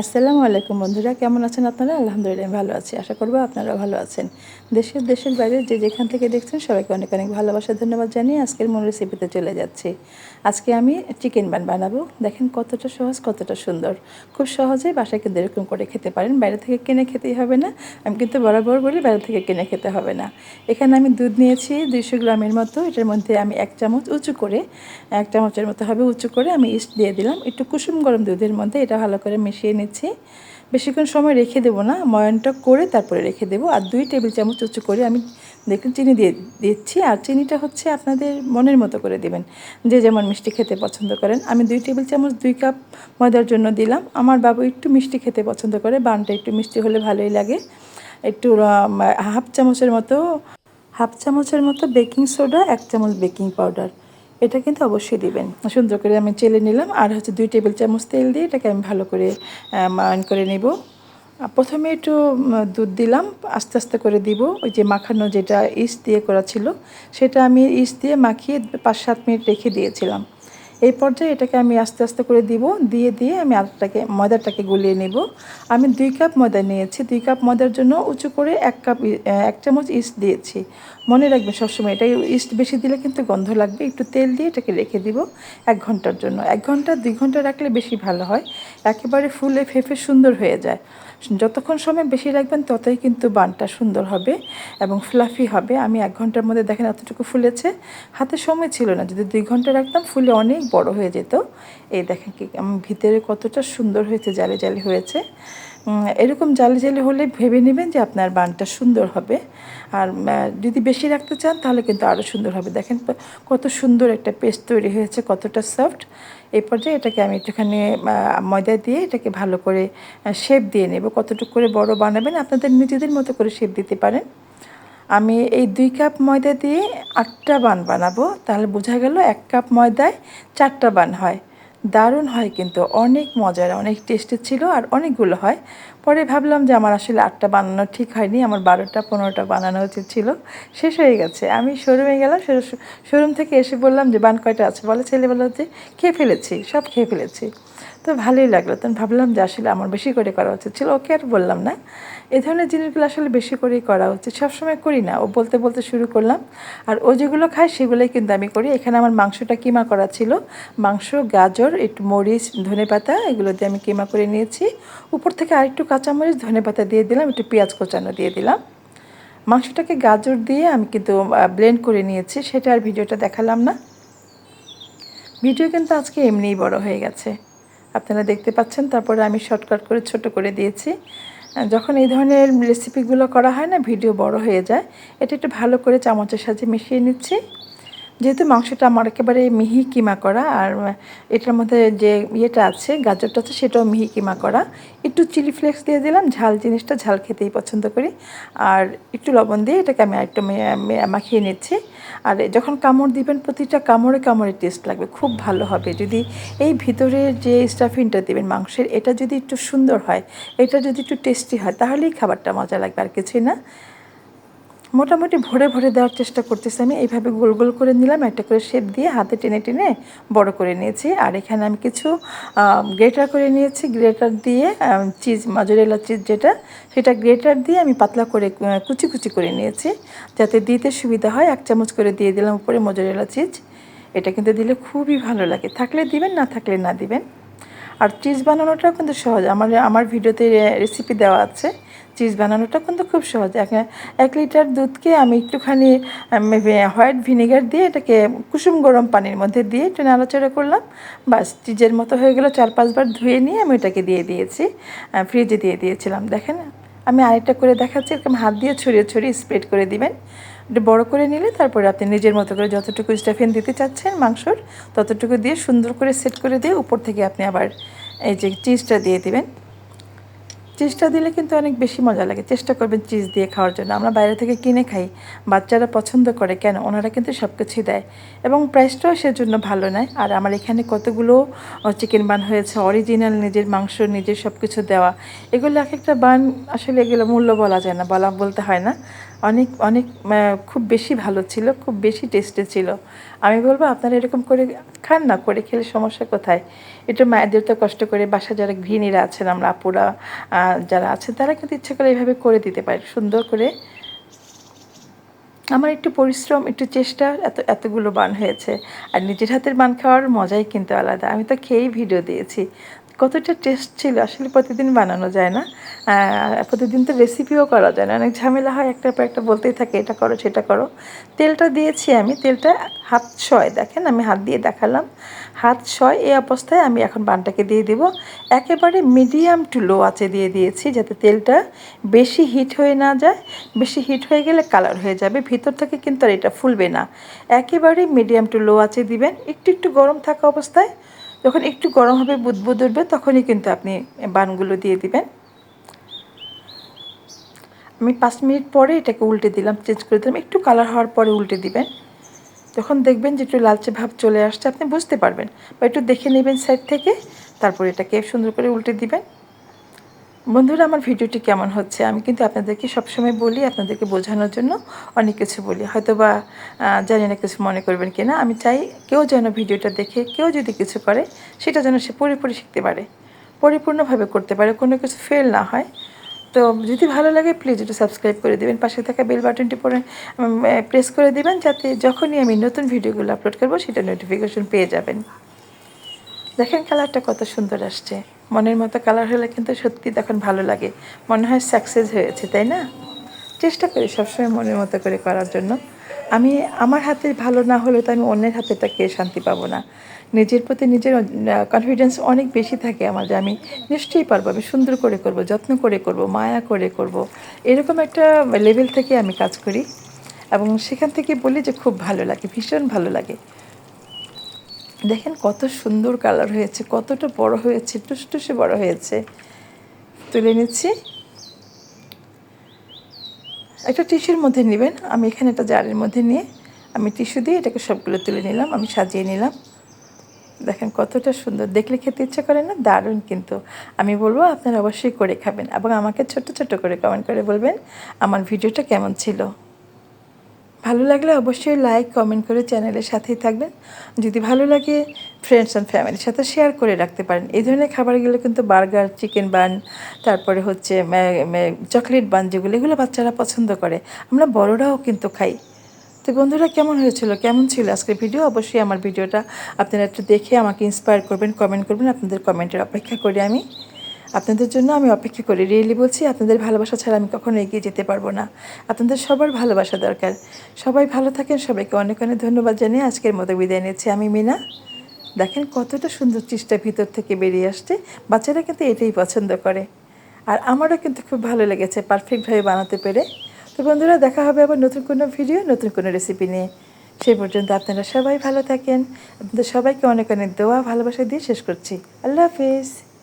আসসালামু আলাইকুম বন্ধুরা, কেমন আছেন আপনারা? আলহামদুলিল্লাহ ভালো আছি, আশা করব আপনারা ভালো আছেন। দেশের দেশের বাইরে যে যেখান থেকে দেখছেন সবাইকে অনেক অনেক ভালোবাসা, ধন্যবাদ জানিয়ে আজকের মূল রেসিপিতে চলে যাচ্ছি। আজকে আমি চিকেন বান বানাবো। দেখেন কতটা সহজ, কতটা সুন্দর। খুব সহজেই বাসায় কিন্তু এরকম করে খেতে পারেন। বাইরে থেকে কিনে খেতেই হবে না। আমি কিন্তু বরাবর বলি, বাইরে থেকে কিনে খেতে হবে না। এখানে আমি দুধ নিয়েছি দুইশো গ্রামের মতো। এটার মধ্যে আমি এক চামচ উঁচু করে, এক চামচের মতো হবে উঁচু করে আমি ইস্ট দিয়ে দিলাম। একটু কুসুম গরম দুধের মধ্যে এটা ভালো করে মিশিয়ে নিচ্ছি বেশিক্ষণ সময় রেখে দেবো না, ময়নটা করে তারপরে রেখে দেবো। আর দুই টেবিল চামচ উঁচু করে আমি দেখুন চিনি দিয়ে দিচ্ছি। আর চিনিটা হচ্ছে আপনাদের মনের মতো করে দেবেন। যে যেমন মিষ্টি খেতে পছন্দ করেন। আমি দুই টেবিল চামচ, দুই কাপ ময়দার জন্য দিলাম। আমার বাবু একটু মিষ্টি খেতে পছন্দ করে। বানটা একটু মিষ্টি হলে ভালোই লাগে। একটু হাফ চামচের মতো, হাফ চামচের মতো বেকিং সোডা, এক চামচ বেকিং পাউডার। এটা কিন্তু অবশ্যই দিবেন। সুন্দর করে আমি চেলে নিলাম। আর হচ্ছে দুই টেবিল চামচ তেল দিয়ে এটাকে আমি ভালো করে মায়ন করে নেব। প্রথমে একটু দুধ দিলাম, আস্তে আস্তে করে দিব। ওই যে মাখানো যেটা ইস্ট দিয়ে করা ছিল, সেটা আমি ইস্ট দিয়ে মাখিয়ে পাঁচ সাত মিনিট রেখে দিয়েছিলাম। এই পর্যায়ে এটাকে আমি আস্তে আস্তে করে দিব, দিয়ে দিয়ে আমি আটাটাকে ময়দাটাকে গুলিয়ে নেব। আমি দুই কাপ ময়দা নিয়েছি। দুই কাপ ময়দার জন্য উঁচু করে এক কাপ এক চামচ ইস্ট দিয়েছি। মনে রাখবে সবসময় এটা ইস্ট বেশি দিলে কিন্তু গন্ধ লাগবে। একটু তেল দিয়ে এটাকে রেখে দিব এক ঘণ্টার জন্য। এক ঘণ্টা, দুই ঘণ্টা রাখলে বেশি ভালো হয়। একেবারে ফুলে ফেফে সুন্দর হয়ে যায়। যতক্ষণ সময় বেশি রাখবেন, ততই কিন্তু বানটা সুন্দর হবে এবং ফ্লাফি হবে। আমি এক ঘণ্টার মধ্যে দেখেন এতটুকু ফুলেছে। হাতে সময় ছিল না, যদি দুই ঘণ্টা রাখতাম, ফুলে অনেক বড় হয়ে যেত। এই দেখেন কি ভিতরে কতটা সুন্দর হয়েছে, জালে জালে হয়েছে। এরকম জালি জালি হলে ভেবে নেবেন যে আপনার বানটা সুন্দর হবে। আর যদি বেশি রাখতে চান তাহলে কিন্তু আরও সুন্দর হবে। দেখেন কত সুন্দর একটা পেস্ট তৈরি হয়েছে, কতটা সফট। এই পর্যায়ে এটাকে আমি একটুখানি ময়দা দিয়ে এটাকে ভালো করে শেপ দিয়ে নেব। কতটুকু করে বড় বানাবেন আপনাদের নিজেদের মতো করে শেপ দিতে পারেন। আমি এই দুই কাপ ময়দা দিয়ে আটটা বান বানাবো। তাহলে বোঝা গেল এক কাপ ময়দায় চারটা বান হয়। দারুণ হয় কিন্তু। অনেক মজার, অনেক টেস্টি ছিল আর অনেকগুলো হয়। পরে ভাবলাম যে আমার আসলে আটটা বানানো ঠিক হয়নি, আমার বারোটা, পনেরোটা বানানো উচিত ছিল। শেষ হয়ে গেছে। আমি শোরুমে গেলাম শোরুম থেকে এসে বললাম যে, বান কয়টা আছে? বলে, ছেলে বলল যে, খেয়ে ফেলেছি, সব খেয়ে ফেলেছি। তো ভালোই লাগল। তখন ভাবলাম যে আসলে আমার বেশি করে করা উচিত ছিল। ওকে আর বললাম না। এ ধরনের জিনিসগুলো আসলে বেশি করেই করা উচিত। সবসময় করি না। ও বলতে বলতে শুরু করলাম। আর ও যেগুলো খায় সেগুলোই কিন্তু আমি করি। এখানে আমার মাংসটা কিমা করা ছিল। মাংস, গাজর, একটু মরিচ, ধনে পাতা, এগুলো দিয়ে আমি কিমা করে নিয়েছি। উপর থেকে আরেকটু কাঁচামরিচ, ধনে পাতা দিয়ে দিলাম, একটু পেঁয়াজ কোচানো দিয়ে দিলাম। মাংসটাকে গাজর দিয়ে আমি কিন্তু ব্লেন্ড করে নিয়েছি। সেটা আর ভিডিওটা দেখালাম না। ভিডিও কিন্তু আজকে এমনিই বড় হয়ে গেছে। আপনারা দেখতে পাচ্ছেন, তারপরে আমি শর্টকাট করে ছোট করে দিয়েছি। যখন এই ধরনের রেসিপিগুলো করা হয় না ভিডিও বড় হয়ে যায়, এটা একটু ভালো করে চামচের সাথে মিশিয়ে নিচ্ছি। যেহেতু মাংসটা আমার একেবারে মিহি কিমা করা, আর এটার মধ্যে যে ইয়েটা আছে, গাজরটা আছে, সেটাও মিহি কিমা করা। একটু চিলি ফ্লেক্স দিয়ে দিলাম, ঝাল জিনিসটা ঝাল খেতেই পছন্দ করি। আর একটু লবণ দিয়ে এটাকে আমি একটু মাখিয়ে নিচ্ছি। আর যখন কামড় দিবেন, প্রতিটা কামড়ে কামড়ে টেস্ট লাগবে, খুব ভালো হবে। যদি এই ভিতরের যে স্টাফিংটা দেবেন মাংসের, এটা যদি একটু সুন্দর হয়, এটা যদি একটু টেস্টি হয়, তাহলেই খাবারটা মজা লাগবে, আর কিছুই না। মোটামুটি ভরে ভরে দেওয়ার চেষ্টা করতেছি আমি। এইভাবে গোল গোল করে নিলাম, একটা করে শেপ দিয়ে হাতে টেনে টেনে বড় করে নিয়েছি। আর এখানে আমি কিছু গ্রেটার করে নিয়েছি। গ্রেটার দিয়ে চিজ মাজরেলা চিজ যেটা, সেটা গ্রেটার দিয়ে আমি পাতলা করে কুচি কুচি করে নিয়েছি। যাতে দিতে সুবিধা হয়, এক চামচ করে দিয়ে দিলাম উপরে মজরেলা চিজ এটা কিন্তু দিলে খুবই ভালো লাগে। থাকলে দিবেন, না থাকলে না দিবেন। আর চিজ বানানোটাও কিন্তু সহজ। আমার আমার ভিডিওতে রেসিপি দেওয়া আছে। চিজ বানানোটা কিন্তু খুব সহজ। এক এক লিটার দুধকে আমি একটুখানি হোয়াইট ভিনেগার দিয়ে এটাকে কুসুম গরম পানির মধ্যে দিয়ে একটু নাড়াচাড়া করলাম। বাস চিজের মতো হয়ে গেলো। চার পাঁচবার ধুয়ে নিয়ে আমি এটাকে দিয়ে দিয়েছি। ফ্রিজে দিয়ে দিয়েছিলাম। দেখেন, আমি আরেকটা করে দেখাচ্ছি। এরকম হাত দিয়ে ছড়িয়ে ছড়িয়ে স্প্রেড করে দিবেন। একটু বড় করে নিলে তারপরে আপনি নিজের মতো করে যতটুকু স্টাফিন দিতে চাচ্ছেন মাংসর, ততটুকু দিয়ে সুন্দর করে সেট করে দিয়ে উপর থেকে আপনি আবার এই যে চিজটা দিয়ে দিবেন। চিজটা দিলে কিন্তু অনেক বেশি মজা লাগে। চেষ্টা করবেন চিজ দিয়ে খাওয়ার জন্য। আমরা বাইরে থেকে কিনে খাই। বাচ্চারা পছন্দ করে কেন? ওনারা কিন্তু সব কিছুই দেয়। এবং প্রাইসটাও সেজন্য ভালো নয়। আর আমার এখানে কতগুলো চিকেন বান হয়েছে অরিজিনাল নিজের মাংস, নিজের সব কিছু দেওয়া। এগুলো এক একটা বান আসলে এগুলো মূল্য বলা যায় না, বলা, বলতে হয় না। অনেক অনেক খুব বেশি ভালো ছিল, খুব বেশি টেস্টে ছিল। আমি বলব, আপনারা এরকম করে খান না, করে খেলে সমস্যা কোথায়? একটু মায়েদের তো কষ্ট করে বাসা যারা গৃহিণীরা আছেন, আমরা আপুরা যারা আছেন তারা কিন্তু ইচ্ছে করে এইভাবে করে দিতে পারে, সুন্দর করে। আমার একটু পরিশ্রম, একটু চেষ্টা, এত, এতগুলো বান হয়েছে। আর নিজের হাতের বান খাওয়ার মজাই কিন্তু আলাদা। আমি তো খেয়েই ভিডিও দিয়েছি। কতটা টেস্ট ছিল আসলে প্রতিদিন বানানো যায় না। প্রতিদিন তো রেসিপিও করা যায় না। অনেক ঝামেলা হয়, একটার পর একটা বলতেই থাকে, এটা করো, সেটা করো। তেলটা দিয়েছি আমি, তেলটা হাত ছয়, দেখেন আমি হাত দিয়ে দেখালাম। হাত ছয়, এই অবস্থায় আমি এখন বানটাকে দিয়ে দেব। একেবারে মিডিয়াম টু লো আঁচে দিয়ে দিয়েছি যাতে তেলটা বেশি হিট হয়ে না যায়। বেশি হিট হয়ে গেলে কালার হয়ে যাবে। ভিতর থেকে কিন্তু আর এটা ফুলবে না। একেবারে মিডিয়াম টু লো আঁচে দিবেন। একটু একটু গরম থাকা অবস্থায় যখন একটু গরম হবে, বুদবুদ উঠবে, তখনই কিন্তু আপনি বানগুলো দিয়ে দিবেন। আমি পাঁচ মিনিট পরে এটাকে উল্টে দিলাম, চেঞ্জ করে দিলাম। একটু কালার হওয়ার পরে উল্টে দিবেন। যখন দেখবেন যে একটু লালচে ভাব চলে আসছে, আপনি বুঝতে পারবেন। বা একটু দেখে নেবেন সাইড থেকে, তারপর এটাকে সুন্দর করে উল্টে দিবেন। বন্ধুরা, আমার ভিডিওটি কেমন হচ্ছে? আমি কিন্তু আপনাদেরকে সবসময় বলি, আপনাদেরকে বোঝানোর জন্য অনেক কিছু বলি। হয়তো বা জানি না কিছু মনে করবেন কি না আমি চাই কেউ যেন ভিডিওটা দেখে, কেউ যদি কিছু করে, সেটা যেন সে পুরোপুরি শিখতে পারে, পরিপূর্ণভাবে করতে পারে, কোনো কিছু ফেল না হয়। তো যদি ভালো লাগে প্লিজ একটু সাবস্ক্রাইব করে দেবেন। পাশে থাকা বেল বাটনটি পরে প্রেস করে দেবেন, যাতে যখনই আমি নতুন ভিডিওগুলো আপলোড করব, সেটা নোটিফিকেশন পেয়ে যাবেন। দেখেন কালারটা কত সুন্দর আসছে। মনের মতো কালার হলে কিন্তু সত্যি তখন ভালো লাগে। মনে হয় সাকসেস হয়েছে, তাই না? চেষ্টা করি সবসময় মনের মতো করে করার জন্য। আমি, আমার হাতে ভালো না হলে তো আমি অন্যের হাতেটা খেয়ে শান্তি পাবো না। নিজের প্রতি নিজের কনফিডেন্স অনেক বেশি থাকে আমার যে আমি নিশ্চয়ই পারব, আমি সুন্দর করে করব, যত্ন করে করব, মায়া করে করব। এরকম একটা লেভেল থেকে আমি কাজ করি। এবং সেখান থেকে বলি যে খুব ভালো লাগে, ভীষণ ভালো লাগে। দেখেন কত সুন্দর কালার হয়েছে, কতটা বড় হয়েছে, টুসটুসে বড় হয়েছে। তুলে নিচ্ছি। একটা টিস্যুর মধ্যে নেবেন, আমি এখানে একটা জারের মধ্যে নিয়ে আমি টিস্যু দিয়ে এটাকে সবগুলো তুলে নিলাম, আমি সাজিয়ে নিলাম। দেখেন কতটা সুন্দর, দেখলে খেতে ইচ্ছে করে না, দারুণ কিন্তু। আমি বলব আপনারা অবশ্যই করে খাবেন এবং আমাকে ছোট ছোট করে কমেন্ট করে বলবেন আমার ভিডিওটা কেমন ছিল। ভালো লাগলে অবশ্যই লাইক কমেন্ট করে চ্যানেলের সাথেই থাকবেন। যদি ভালো লাগে ফ্রেন্ডস অ্যান্ড ফ্যামিলির সাথে শেয়ার করে রাখতে পারেন। এই ধরনের খাবারগুলো কিন্তু বার্গার চিকেন বান তারপরে হচ্ছে চকলেট বান যেগুলো, এগুলো বাচ্চারা পছন্দ করে। আমরা বড়রাও কিন্তু খাই। তো বন্ধুরা, কেমন হয়েছিল? কেমন ছিল আজকের ভিডিও অবশ্যই আমার ভিডিওটা আপনারা একটু দেখে আমাকে ইন্সপায়ার করবেন কমেন্ট করবেন। আপনাদের কমেন্টের অপেক্ষা করি আমি। আপনাদের জন্য আমি অপেক্ষা করি। রিয়েলি বলছি, আপনাদের ভালোবাসা ছাড়া আমি কখনো এগিয়ে যেতে পারব না। আপনাদের সবার ভালোবাসা দরকার। সবাই ভালো থাকেন, সবাইকে অনেক অনেক ধন্যবাদ জানিয়ে আজকের মতো বিদায় নিচ্ছি আমি, মিনা। দেখেন কতটা সুন্দর চিজটা ভিতর থেকে বেরিয়ে আসছে। বাচ্চারা কিন্তু এটাই পছন্দ করে। আর আমারও কিন্তু খুব ভালো লেগেছে পারফেক্টভাবে বানাতে পেরে। তো বন্ধুরা, দেখা হবে আবার নতুন কোনো ভিডিও, নতুন কোনো রেসিপি নিয়ে। সেই পর্যন্ত আপনারা সবাই ভালো থাকেন। আপনাদের সবাইকে অনেক অনেক দোয়া, ভালোবাসা দিয়ে শেষ করছি। আল্লাহ হাফিজ।